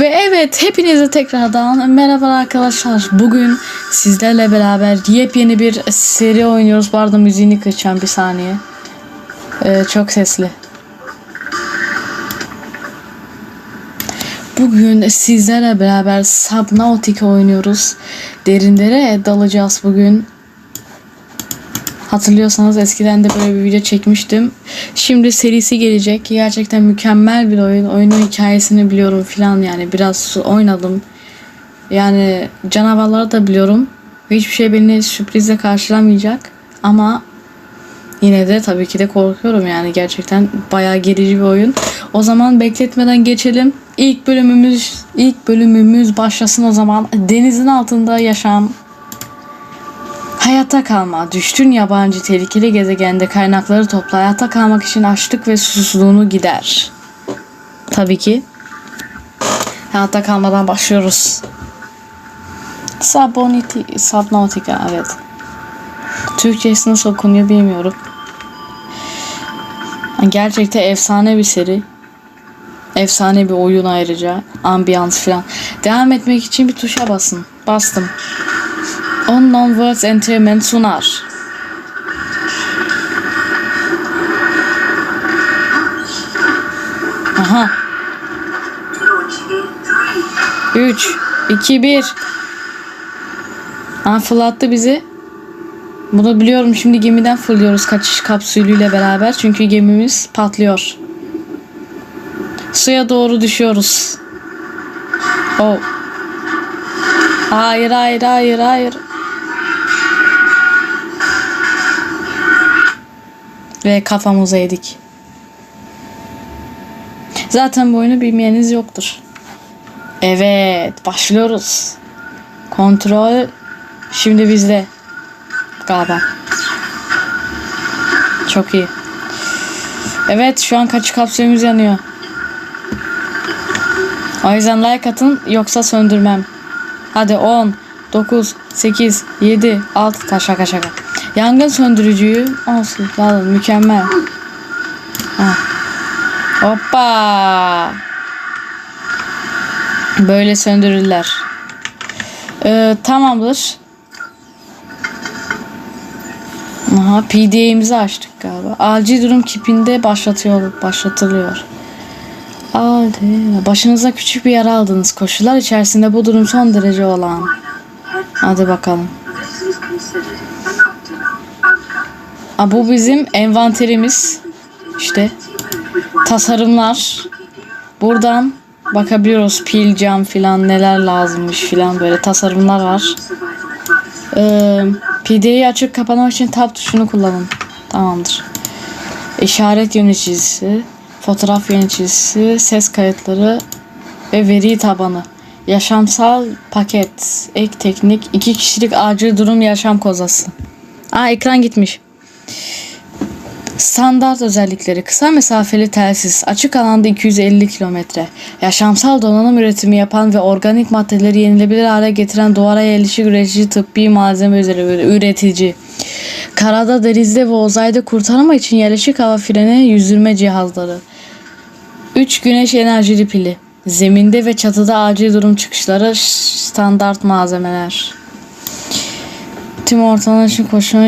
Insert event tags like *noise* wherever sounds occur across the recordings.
Ve evet hepinize tekrardan merhaba arkadaşlar. Bugün sizlerle beraber yepyeni bir seri oynuyoruz. Bu arada müziğini kıracağım bir saniye. Ee, çok sesli. Bugün sizlerle beraber Subnautica oynuyoruz. Derinlere dalacağız bugün. Hatırlıyorsanız eskiden de böyle bir video çekmiştim. Şimdi serisi gelecek. Gerçekten mükemmel bir oyun. Oyunun hikayesini biliyorum filan yani biraz oynadım. Yani canavarları da biliyorum. Hiçbir şey beni sürprizle karşılamayacak. Ama yine de tabii ki de korkuyorum yani gerçekten bayağı gerici bir oyun. O zaman bekletmeden geçelim. İlk bölümümüz ilk bölümümüz başlasın o zaman. Denizin altında yaşam Hayatta kalma. Düştün yabancı tehlikeli gezegende kaynakları topla. Hayatta kalmak için açlık ve susuzluğunu gider. Tabii ki. Hayatta kalmadan başlıyoruz. Subnautica, Subnautica evet. Türkçesi nasıl okunuyor bilmiyorum. Gerçekten efsane bir seri. Efsane bir oyun ayrıca. Ambiyans falan. Devam etmek için bir tuşa basın. Bastım. Unknown Words Entertainment sunar. Aha. 3, 2, 1. Ha fırlattı bizi. Bunu biliyorum şimdi gemiden fırlıyoruz kaçış kapsülüyle beraber. Çünkü gemimiz patlıyor. Suya doğru düşüyoruz. Oh. Hayır hayır hayır hayır. Ve kafamıza yedik. Zaten bu oyunu bilmeyeniniz yoktur. Evet başlıyoruz. Kontrol şimdi bizde. Galiba. Çok iyi. Evet şu an kaçış kapsülümüz yanıyor. O yüzden like atın yoksa söndürmem. Hadi 10, 9, 8, 7, 6 ta şaka şaka. Yangın söndürücüyü olsun alın mükemmel. Ha. Hoppa. Böyle söndürürler. Ee, tamamdır. Aha PDA'mizi açtık galiba. Acil durum kipinde başlatıyor, başlatılıyor. Hadi. Başınıza küçük bir yara aldınız. Koşullar içerisinde bu durum son derece olan. Hadi bakalım. Aa, bu bizim envanterimiz. İşte tasarımlar. Buradan bakabiliyoruz pil cam filan neler lazımmış filan böyle tasarımlar var. Ee, PD'yi açıp kapamak için tab tuşunu kullanın. Tamamdır. İşaret yöneticisi, fotoğraf yöneticisi, ses kayıtları ve veri tabanı. Yaşamsal paket, ek teknik, iki kişilik acil durum yaşam kozası. Aa ekran gitmiş. Standart özellikleri kısa mesafeli telsiz, açık alanda 250 kilometre, yaşamsal donanım üretimi yapan ve organik maddeleri yenilebilir hale getiren duvara yerleşik üretici tıbbi malzeme üzeri üretici. Karada, denizde ve uzayda kurtarma için yerleşik hava freni yüzdürme cihazları. 3 güneş enerjili pili. Zeminde ve çatıda acil durum çıkışları standart malzemeler. Tüm ortamlar için koşma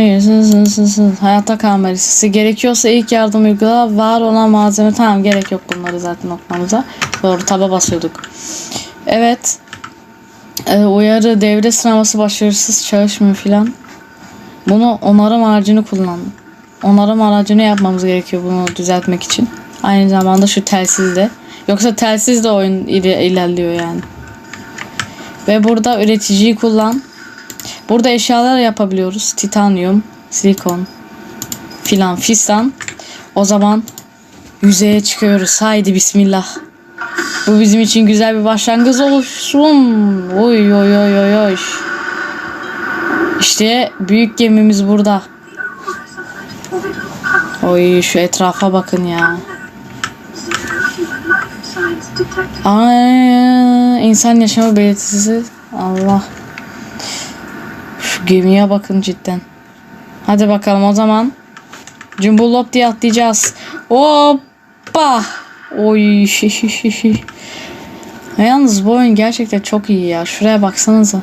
hayatta kalma listesi. Gerekiyorsa ilk yardım uygula. Var olan malzeme tamam gerek yok bunları zaten okumamıza. Doğru taba basıyorduk. Evet. Ee, uyarı devre sınavası başarısız çalışmıyor filan. Bunu onarım aracını kullandım. Onarım aracını yapmamız gerekiyor bunu düzeltmek için. Aynı zamanda şu telsizde. Yoksa telsiz de oyun iler- ilerliyor yani. Ve burada üreticiyi kullan. Burada eşyalar yapabiliyoruz. Titanyum, silikon filan fistan. O zaman yüzeye çıkıyoruz. Haydi bismillah. Bu bizim için güzel bir başlangıç olsun. Oy oy oy oy oy. İşte büyük gemimiz burada. Oy şu etrafa bakın ya. Aa, insan yaşamı belirtisi. Allah. Şu gemiye bakın cidden. Hadi bakalım o zaman. Cumbulop diye atlayacağız. Hoppa. Oy. Ya Yalnız bu oyun gerçekten çok iyi ya. Şuraya baksanıza.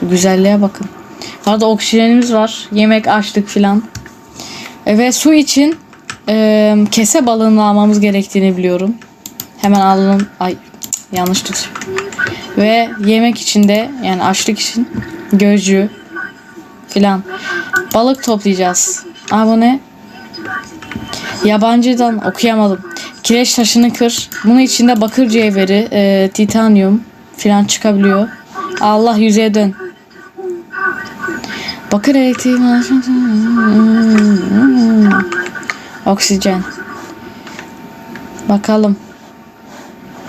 Şu güzelliğe bakın. Arada oksijenimiz var. Yemek açtık filan. E, ve su için e, kese balığını almamız gerektiğini biliyorum. Hemen alalım. Ay yanlış tut. Ve yemek için de yani açlık için gözcü filan. Balık toplayacağız. Aa bu ne? Yabancıdan okuyamadım. Kireç taşını kır. Bunun içinde bakır cevheri, e, titanyum filan çıkabiliyor. Allah yüzeye dön. Bakır elektriği Oksijen. Bakalım.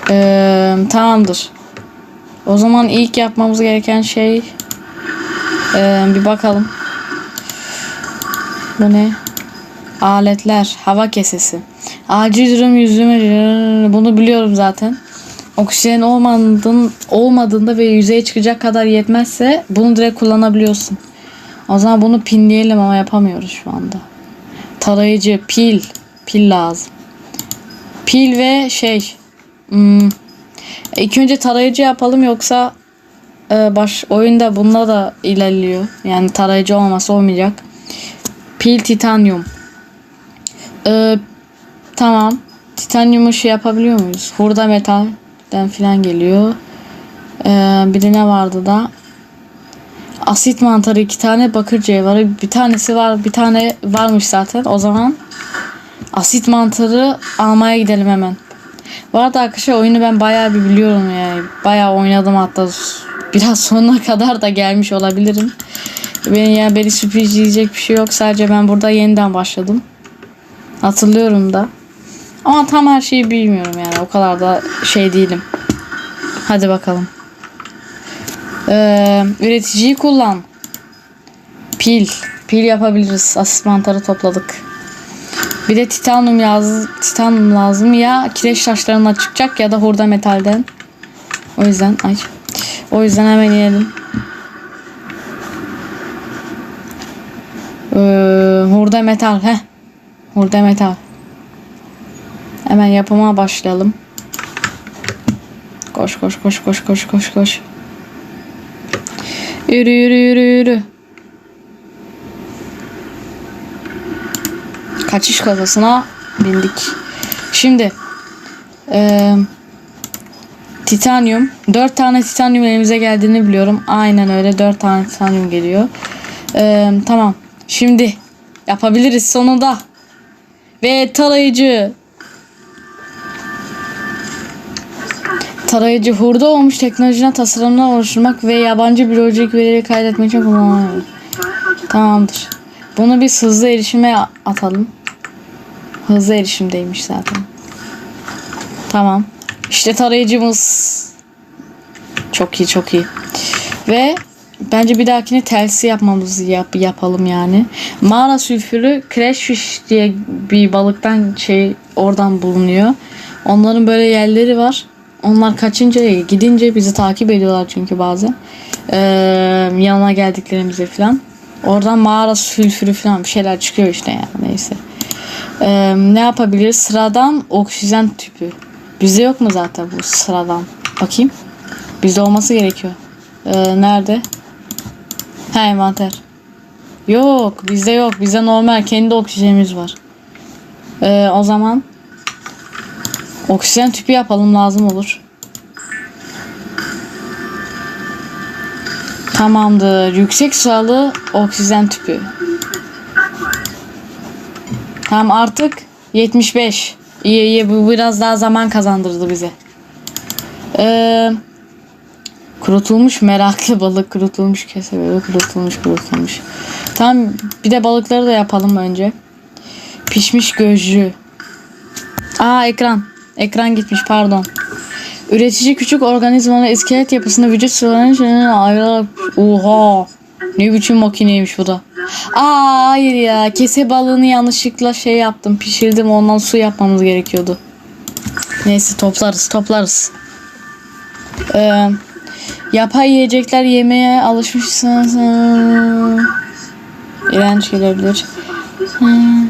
Ee, tamamdır. O zaman ilk yapmamız gereken şey ee, bir bakalım. Bu ne? Aletler, hava kesesi. Acil durum yüzüme bunu biliyorum zaten. Oksijen olmadığın, olmadığında ve yüzeye çıkacak kadar yetmezse bunu direkt kullanabiliyorsun. O zaman bunu pinleyelim ama yapamıyoruz şu anda. Tarayıcı, pil. Pil lazım. Pil ve şey. Hmm, ilk önce tarayıcı yapalım yoksa e, baş oyunda bununla da ilerliyor. Yani tarayıcı olmasa olmayacak. Pil titanyum. Ee, tamam. Titanyumu şey yapabiliyor muyuz? Hurda metalden filan geliyor. Ee, bir de ne vardı da? Asit mantarı iki tane bakır cevherı bir tanesi var bir tane varmış zaten o zaman asit mantarı almaya gidelim hemen. Bu arada arkadaşlar oyunu ben bayağı bir biliyorum yani bayağı oynadım hatta biraz sonuna *laughs* kadar da gelmiş olabilirim. Beni ya beni sürprizleyecek bir şey yok sadece ben burada yeniden başladım. Hatırlıyorum da. Ama tam her şeyi bilmiyorum yani o kadar da şey değilim. Hadi bakalım. Ee, üreticiyi kullan. Pil. Pil yapabiliriz. Asit mantarı topladık. Bir de titanyum lazım, titanyum lazım ya kireç taşlarından çıkacak ya da hurda metalden. O yüzden ay. O yüzden hemen inelim. Ee, hurda metal. Heh. Hurda metal. Hemen yapıma başlayalım. Koş koş koş koş koş koş koş. Yürü yürü yürü yürü. Kaçış kazasına bindik. Şimdi eee titanyum. 4 tane titanyum elimize geldiğini biliyorum. Aynen öyle 4 tane titanyum geliyor. Eee, tamam. Şimdi yapabiliriz sonunda. Ve tarayıcı. Tarayıcı hurda olmuş teknolojiden tasarımlar oluşturmak ve yabancı biyolojik verileri kaydetmek için kullanılıyor. Tamamdır. Bunu biz hızlı erişime atalım. Hızlı erişimdeymiş zaten. Tamam. İşte tarayıcımız. Çok iyi çok iyi. Ve bence bir dahakine telsi yapmamızı yap, yapalım yani. Mağara sülfürü crashfish diye bir balıktan şey oradan bulunuyor. Onların böyle yerleri var. Onlar kaçınca gidince bizi takip ediyorlar çünkü bazen. Ee, yanına geldiklerimizde falan. Oradan mağara sülfürü falan bir şeyler çıkıyor işte yani neyse. Ee, ne yapabiliriz? Sıradan oksijen tüpü. Bizde yok mu zaten bu sıradan? Bakayım. Bizde olması gerekiyor. Ee, nerede? Ha envanter. Yok bizde yok. Bizde normal kendi oksijenimiz var. Ee, o zaman oksijen tüpü yapalım lazım olur. Tamamdır. Yüksek sıralı oksijen tüpü. Tamam artık 75. İyi iyi bu biraz daha zaman kazandırdı bize. Ee, kurutulmuş meraklı *laughs* balık, kurutulmuş kese kurutulmuş kurutulmuş. Tamam bir de balıkları da yapalım önce. Pişmiş gözcü. Aa ekran. Ekran gitmiş pardon. Üretici küçük organizmaların iskelet yapısını vücut sıvılarının ayrılarak oha ne biçim makineymiş bu da. Aa hayır ya kese balığını yanlışlıkla şey yaptım pişirdim ondan su yapmamız gerekiyordu. Neyse toplarız toplarız. Ee, yapay yiyecekler yemeye alışmışsınız. İğrenç gelebilir. Hmm.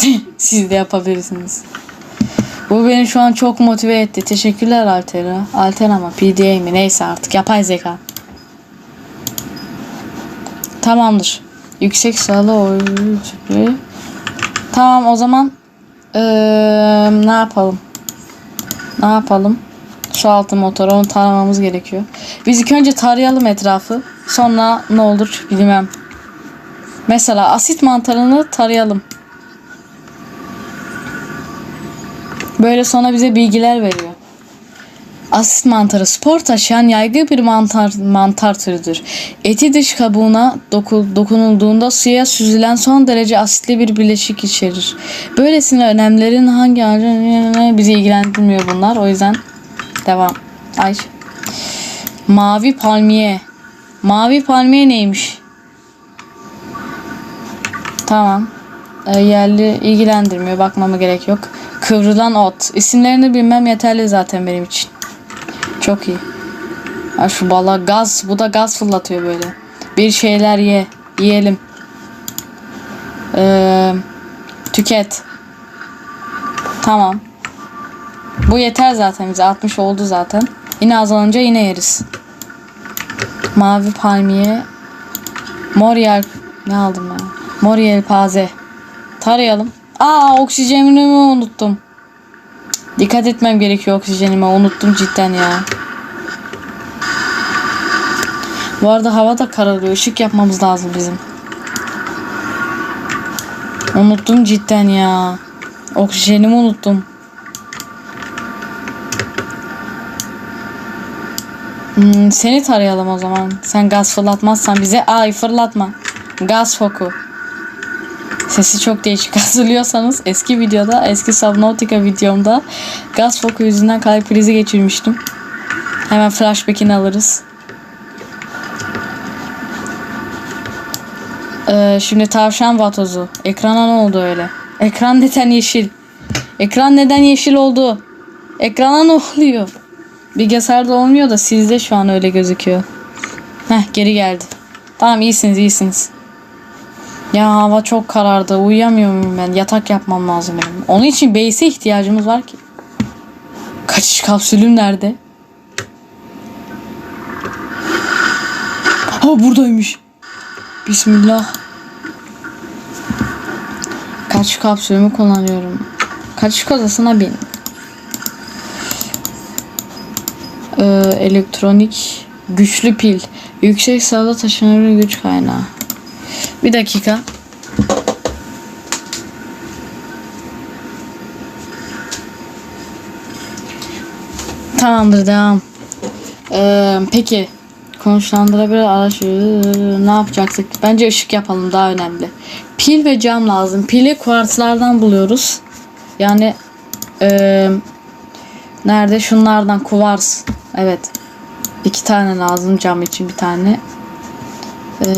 *laughs* Siz de yapabilirsiniz. Bu beni şu an çok motive etti. Teşekkürler Altera. Altera mı? PDA mi? Neyse artık. Yapay zeka. Tamamdır. Yüksek sıralı oyuncu. Tamam o zaman eee, ne yapalım? Ne yapalım? Su altı motoru onu taramamız gerekiyor. Biz ilk önce tarayalım etrafı. Sonra ne olur bilmem. Mesela asit mantarını tarayalım. Böyle sonra bize bilgiler veriyor. Asit mantarı spor taşıyan yaygın bir mantar mantar türüdür. Eti dış kabuğuna doku- dokunulduğunda suya süzülen son derece asitli bir bileşik içerir. Böylesine önemlerin hangi ağacı bizi ilgilendirmiyor bunlar. O yüzden devam. Ay. Mavi palmiye. Mavi palmiye neymiş? Tamam. E, yerli ilgilendirmiyor. Bakmama gerek yok. Kıvrılan ot. İsimlerini bilmem yeterli zaten benim için. Çok iyi. Ha şu bala gaz. Bu da gaz fırlatıyor böyle. Bir şeyler ye. Yiyelim. Ee, tüket. Tamam. Bu yeter zaten bize. 60 oldu zaten. Yine azalınca yine yeriz. Mavi palmiye. Mor yer. Ne aldım ben? Mor yelpaze. Tarayalım. Aa oksijenimi unuttum. Dikkat etmem gerekiyor oksijenime. Unuttum cidden ya. Bu arada hava da kararıyor. Işık yapmamız lazım bizim. Unuttum cidden ya. Oksijenimi unuttum. Hmm, seni tarayalım o zaman. Sen gaz fırlatmazsan bize ay fırlatma. Gaz foku. Sesi çok değişik *laughs* hatırlıyorsanız eski videoda eski Subnautica videomda gaz foku yüzünden kalp krizi geçirmiştim. Hemen flashback'ini alırız. Ee, şimdi tavşan vatozu. Ekrana ne oldu öyle? Ekran neden yeşil? Ekran neden yeşil oldu? Ekrana ne oluyor? Bilgisayarda olmuyor da sizde şu an öyle gözüküyor. Heh geri geldi. Tamam iyisiniz iyisiniz. Ya hava çok karardı. Uyuyamıyor muyum ben? Yatak yapmam lazım benim. Onun için base'e ihtiyacımız var ki. Kaçış kapsülüm nerede? Ha buradaymış. Bismillah. Kaçış kapsülümü kullanıyorum. Kaçış odasına bin. Ee, elektronik güçlü pil. Yüksek sırada taşınır güç kaynağı. Bir dakika. Tamamdır devam. Ee, peki konuşlandırabilir araç ne yapacaktık? Bence ışık yapalım daha önemli. Pil ve cam lazım. Pili kuartslardan buluyoruz. Yani ee, nerede? Şunlardan kuvars. Evet. İki tane lazım cam için bir tane. Ee,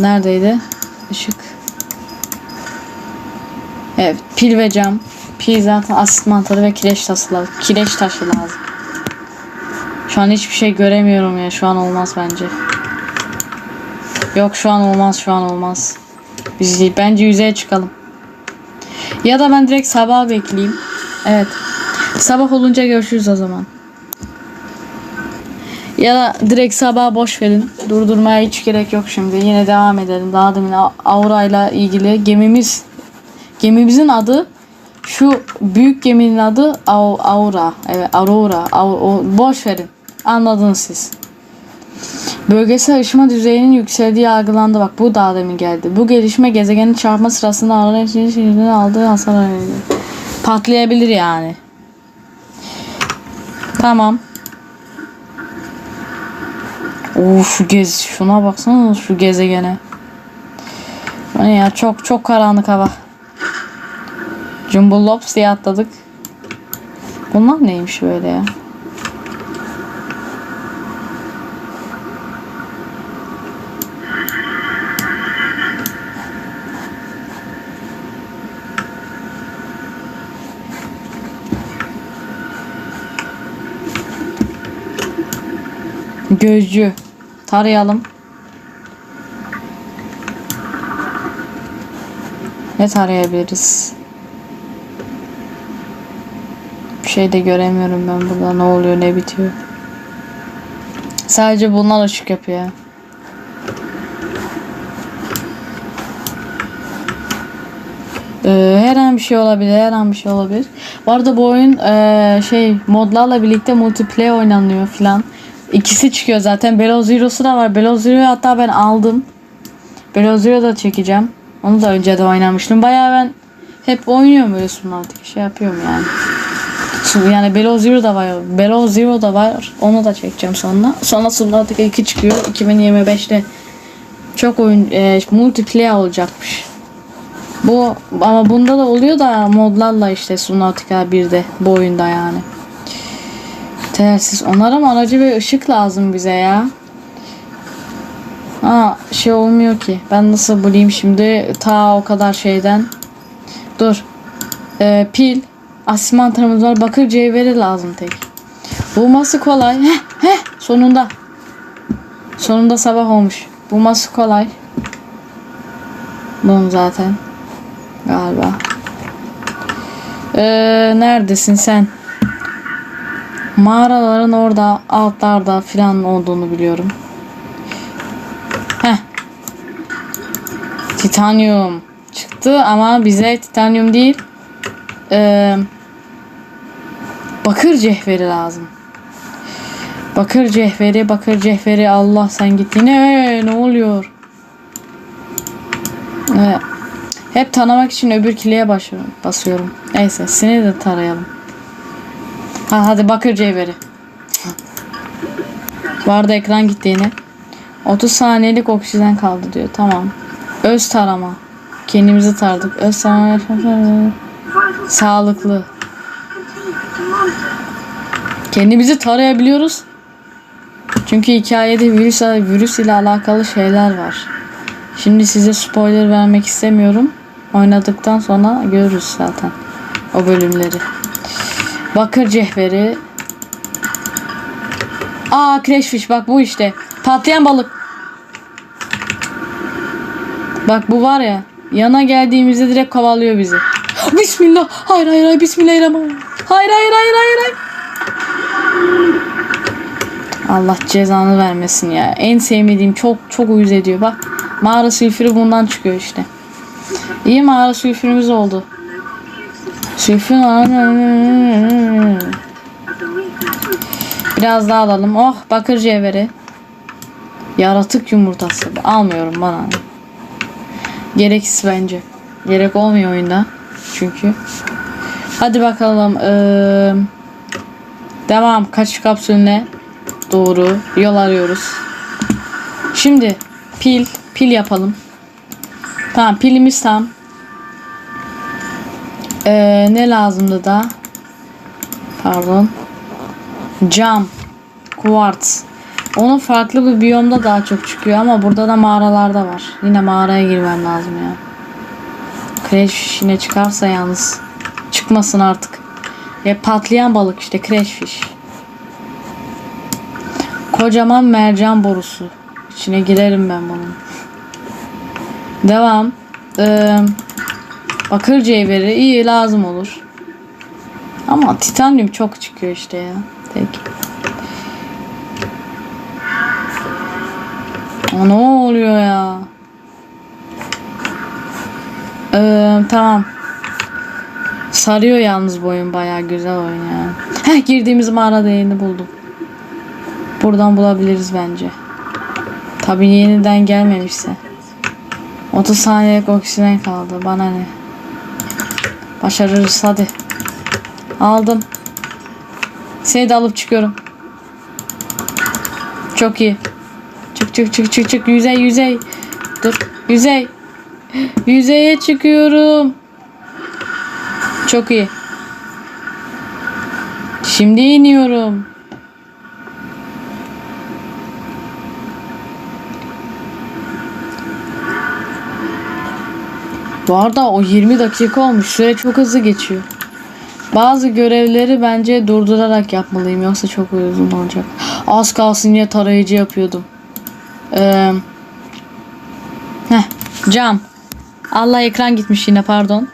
neredeydi? Işık. Evet, pil ve cam. Pil zaten asit mantarı ve kireç taşı lazım. Kireç taşı lazım. Şu an hiçbir şey göremiyorum ya. Şu an olmaz bence. Yok şu an olmaz, şu an olmaz. Biz bence yüzeye çıkalım. Ya da ben direkt sabah bekleyeyim. Evet. Sabah olunca görüşürüz o zaman. Ya da direkt sabah boş verin. Durdurmaya hiç gerek yok şimdi. Yine devam edelim. Daha demin Aura ile ilgili gemimiz gemimizin adı şu büyük geminin adı Au- Aura. Evet Aurora. Au- o- boş verin. Anladınız siz. Bölgesel ışıma düzeyinin yükseldiği algılandı. Bak bu daha demin geldi. Bu gelişme gezegenin çarpma sırasında şehirden aldığı hasar patlayabilir yani. Tamam. Uf şu gez şuna baksana şu gezegene. Ne ya çok çok karanlık hava. Jumbo Lobs diye atladık. Bunlar neymiş böyle ya? Gözcü. Tarayalım. Ne tarayabiliriz? şey de göremiyorum ben burada ne oluyor ne bitiyor. Sadece bunlar ışık yapıyor. ya. Ee, her an bir şey olabilir, her an bir şey olabilir. Bu arada bu oyun ee, şey modlarla birlikte multiplayer oynanıyor filan. İkisi çıkıyor zaten. Below Zero'su da var. Below Zero'yu hatta ben aldım. Below Zero da çekeceğim. Onu da önce de oynamıştım. Bayağı ben hep oynuyorum öyle Subnautica. Şey yapıyorum yani. Yani Below Zero da var. Below Zero da var. Onu da çekeceğim sonra. Sonra Subnautica 2 çıkıyor. 2025'te çok oyun e, multiplayer olacakmış. Bu ama bunda da oluyor da modlarla işte Subnautica 1'de bu oyunda yani. Telsiz. Onlara mı aracı ve ışık lazım bize ya. Aa şey olmuyor ki. Ben nasıl bulayım şimdi ta o kadar şeyden. Dur. Ee, pil. Asimantarımız var. Bakır cevheri lazım tek. Bulması kolay. Heh, heh, sonunda. Sonunda sabah olmuş. Bulması kolay. Bunun zaten. Galiba. Ee, neredesin sen? Mağaraların orada altlarda filan olduğunu biliyorum. Heh. Titanyum çıktı ama bize titanyum değil. Ee, bakır cevheri lazım. Bakır cevheri, bakır cevheri. Allah sen git yine. Ee, ne oluyor? Ee, hep tanımak için öbür kileye basıyorum. Neyse seni de tarayalım. Ha, hadi bakır cevheri. Arada ekran gitti yine. 30 saniyelik oksijen kaldı diyor. Tamam. Öz tarama. Kendimizi tardık. Öz tarama. Sağlıklı. Kendimizi tarayabiliyoruz. Çünkü hikayede virüs, virüs ile alakalı şeyler var. Şimdi size spoiler vermek istemiyorum. Oynadıktan sonra görürüz zaten o bölümleri. Bakır cevheri. Aa Crashfish bak bu işte. Patlayan balık. Bak bu var ya. Yana geldiğimizde direkt kovalıyor bizi. *gasps* Bismillah. Hayır hayır hayır. Bismillahirrahmanirrahim. Hayır hayır hayır hayır hayır. Allah cezanı vermesin ya. En sevmediğim çok çok uyuz ediyor. Bak mağara sülfürü bundan çıkıyor işte. İyi mağara sülfürümüz oldu. Sülfür Biraz daha alalım. Oh bakır cevheri. Yaratık yumurtası. Almıyorum bana. Gereksiz bence. Gerek olmuyor oyunda. Çünkü. Hadi bakalım. Ee, devam. Kaç kapsülüne doğru yol arıyoruz. Şimdi pil. Pil yapalım. Tamam pilimiz tam. Ee, ne lazımdı da? Pardon. Cam. Kuartz. Onun farklı bir biyomda daha çok çıkıyor ama burada da mağaralarda var. Yine mağaraya girmem lazım ya. Crash yine çıkarsa yalnız. Çıkmasın artık. Ya patlayan balık işte Crashfish. Kocaman mercan borusu. İçine girerim ben bunun. Devam. Ee, bakır cevheri iyi lazım olur. Ama titanyum çok çıkıyor işte ya. Tek. Ne oluyor ya? Ee, tamam. Sarıyor yalnız bu oyun bayağı güzel oyun ya. Heh girdiğimiz mağarada yeni buldum. Buradan bulabiliriz bence. Tabii yeniden gelmemişse. 30 saniyelik oksijen kaldı. Bana ne? Başarırız hadi. Aldım. Seni de alıp çıkıyorum. Çok iyi. Çık çık çık çık çık. Yüzey yüzey. Dur. Yüzey. Yüzeye çıkıyorum. Çok iyi. Şimdi iniyorum. Bu arada o 20 dakika olmuş. Süre çok hızlı geçiyor. Bazı görevleri bence durdurarak yapmalıyım. Yoksa çok uzun olacak. Az kalsın diye tarayıcı yapıyordum. Ee, heh, cam. Allah ekran gitmiş yine pardon.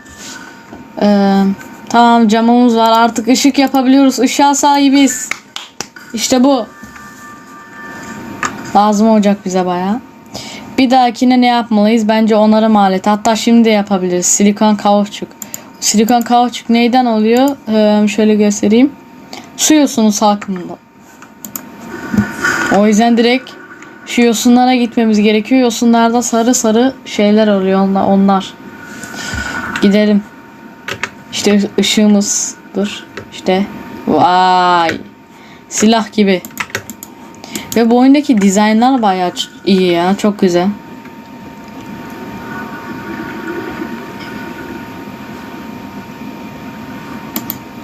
Ee, Tamam camımız var. Artık ışık yapabiliyoruz. Işığa sahibiz. İşte bu. Lazım olacak bize bayağı. Bir dahakine ne yapmalıyız? Bence onarım aleti. Hatta şimdi de yapabiliriz. Silikon kauçuk. Silikon kauçuk neyden oluyor? Ee, şöyle göstereyim. Su yosunu salkımında. O yüzden direkt şu yosunlara gitmemiz gerekiyor. Yosunlarda sarı sarı şeyler oluyor onlar. onlar. Gidelim. İşte ışığımız. Dur. İşte. Vay. Silah gibi. Ve bu oyundaki dizaynlar bayağı iyi ya. Çok güzel.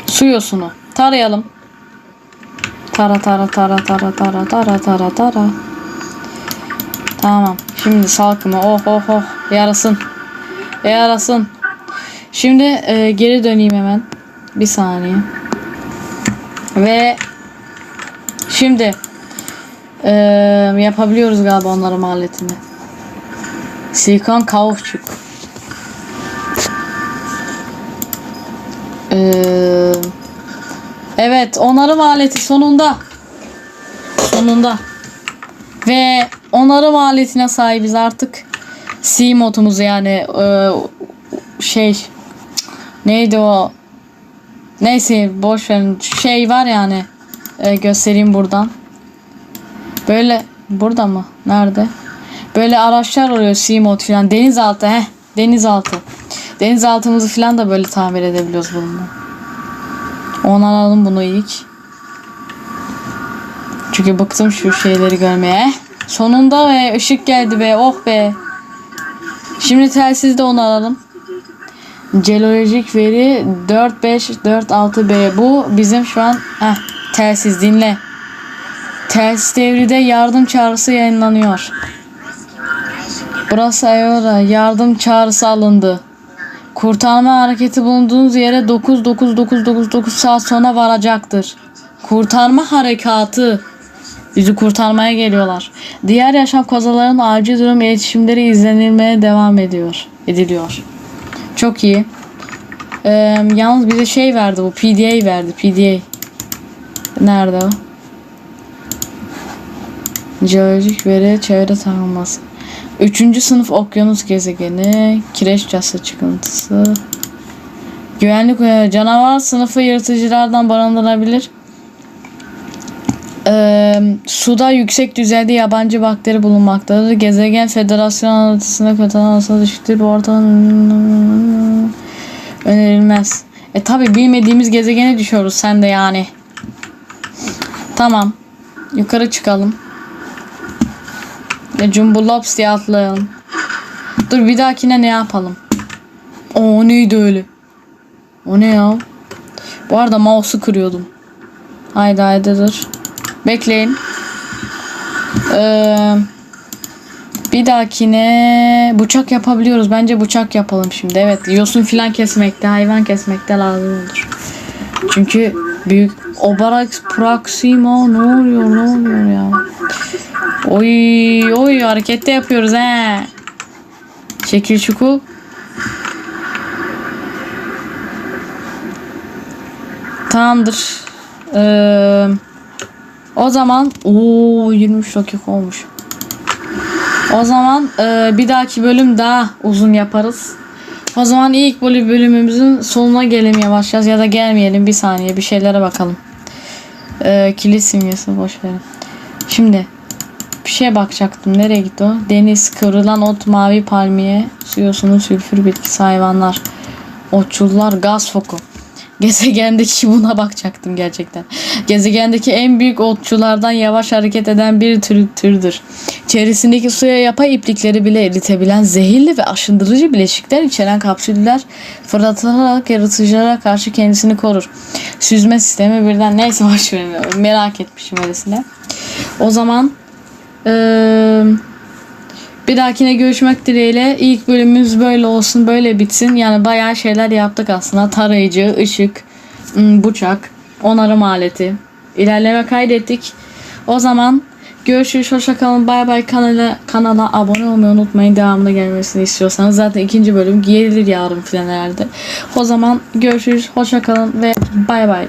Su yosunu. Tarayalım. Tara tara tara tara tara tara tara tara. Tamam. Şimdi salkımı. Oh oh oh. Yarasın. Yarasın. Şimdi e, geri döneyim hemen. Bir saniye. Ve şimdi e, yapabiliyoruz galiba onların aletini. Silikon kauçuk. Eee Evet onarım aleti sonunda. Sonunda. Ve onarım aletine sahibiz artık. C modumuz yani e, şey neydi o? Neyse boş verin. Şey var yani. E, göstereyim buradan. Böyle burada mı? Nerede? Böyle araçlar oluyor C mod falan. Denizaltı he. Denizaltı. Denizaltımızı falan da böyle tamir edebiliyoruz bununla. Onaralım bunu ilk. Çünkü bıktım şu şeyleri görmeye. Sonunda ve ışık geldi be. Oh be. Şimdi telsizi de onaralım. Jeolojik veri 4546B. Bu bizim şu an heh, telsiz dinle. Telsiz devride yardım çağrısı yayınlanıyor. Burası Ayora. Yardım çağrısı alındı. Kurtarma hareketi bulunduğunuz yere 99999 saat sonra varacaktır. Kurtarma harekatı. Bizi kurtarmaya geliyorlar. Diğer yaşam kazaların acil durum iletişimleri izlenilmeye devam ediyor. Ediliyor. Çok iyi. Ee, yalnız bize şey verdi bu. PDA verdi. PDA. Nerede o? Jeolojik veri çevre tanınması. Üçüncü sınıf okyanus gezegeni. Kireç cası çıkıntısı. Güvenlik uyarı. Canavar sınıfı yırtıcılardan barındırabilir. Ee, suda yüksek düzeyde yabancı bakteri bulunmaktadır. Gezegen Federasyon anlatısına katılan asıl düşüktür. Bu ortam önerilmez. E tabi bilmediğimiz gezegene düşüyoruz sen de yani. Tamam. Yukarı çıkalım. Ve Jumbo Lobs diye atlayalım. Dur bir dahakine ne yapalım? O neydi öyle? O ne ya? Bu arada mouse'u kırıyordum. Haydi haydi dur. Bekleyin. Ee, bir dahakine bıçak yapabiliyoruz. Bence bıçak yapalım şimdi. Evet yosun filan kesmekte, hayvan kesmekte lazım olur. Çünkü büyük Obarax Proxima ne oluyor ne oluyor ya? Oy oy harekette yapıyoruz he. Şekil çuku. Tamamdır. Ee, o zaman o 23 dakika olmuş. O zaman e, bir dahaki bölüm daha uzun yaparız. O zaman ilk bölü- bölümümüzün sonuna gelelim yavaş yavaş ya da gelmeyelim bir saniye bir şeylere bakalım. Ee, kilit simgesi boş verin. Şimdi bir şeye bakacaktım. Nereye gitti o? Deniz, kıvrılan ot, mavi palmiye, su yosunu, sülfür bitkisi, hayvanlar, otçullar, gaz foku. Gezegendeki *laughs* buna bakacaktım gerçekten. Gezegendeki en büyük otçulardan yavaş hareket eden bir tür, türdür. İçerisindeki suya yapay iplikleri bile eritebilen zehirli ve aşındırıcı bileşikler içeren kapsüller fırlatılarak yaratıcılara karşı kendisini korur. Süzme sistemi birden neyse *laughs* boş verin. Merak etmişim öylesine. O zaman eee, bir dahakine görüşmek dileğiyle. İlk bölümümüz böyle olsun, böyle bitsin. Yani bayağı şeyler yaptık aslında. Tarayıcı, ışık, bıçak, onarım aleti. İlerleme kaydettik. O zaman Görüşürüz. Hoşça kalın. Bay bay. Kanala, kanala abone olmayı unutmayın. Devamlı gelmesini istiyorsanız. Zaten ikinci bölüm gelir yarın falan herhalde. O zaman görüşürüz. Hoşça kalın ve bay bay.